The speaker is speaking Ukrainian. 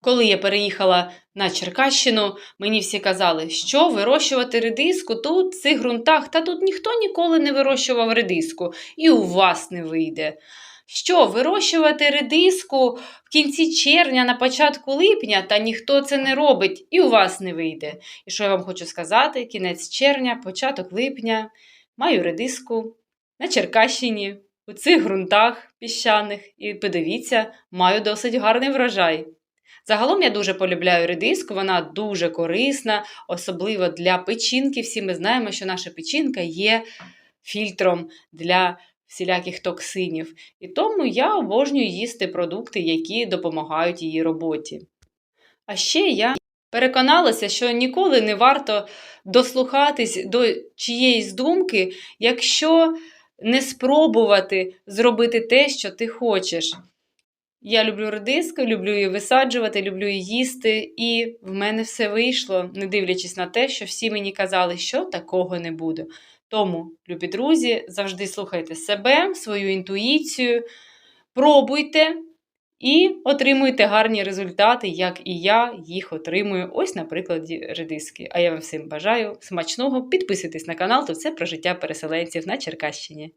Коли я переїхала на Черкащину, мені всі казали, що вирощувати редиску? Тут, в цих ґрунтах, та тут ніхто ніколи не вирощував редиску, і у вас не вийде. Що вирощувати редиску в кінці червня, на початку липня, та ніхто це не робить, і у вас не вийде. І що я вам хочу сказати, кінець червня, початок липня, маю редиску на Черкащині, у цих ґрунтах піщаних, і подивіться, маю досить гарний врожай. Загалом я дуже полюбляю редиску, вона дуже корисна, особливо для печінки. Всі ми знаємо, що наша печінка є фільтром для всіляких токсинів. І тому я обожнюю їсти продукти, які допомагають її роботі. А ще я переконалася, що ніколи не варто дослухатись до чиєїсь думки, якщо не спробувати зробити те, що ти хочеш. Я люблю редиску, люблю її висаджувати, люблю її їсти, і в мене все вийшло, не дивлячись на те, що всі мені казали, що такого не буде. Тому, любі друзі, завжди слухайте себе, свою інтуїцію, пробуйте і отримуйте гарні результати, як і я їх отримую. Ось на прикладі редиски. А я вам всім бажаю смачного. Підписуйтесь на канал, то це про життя переселенців на Черкащині.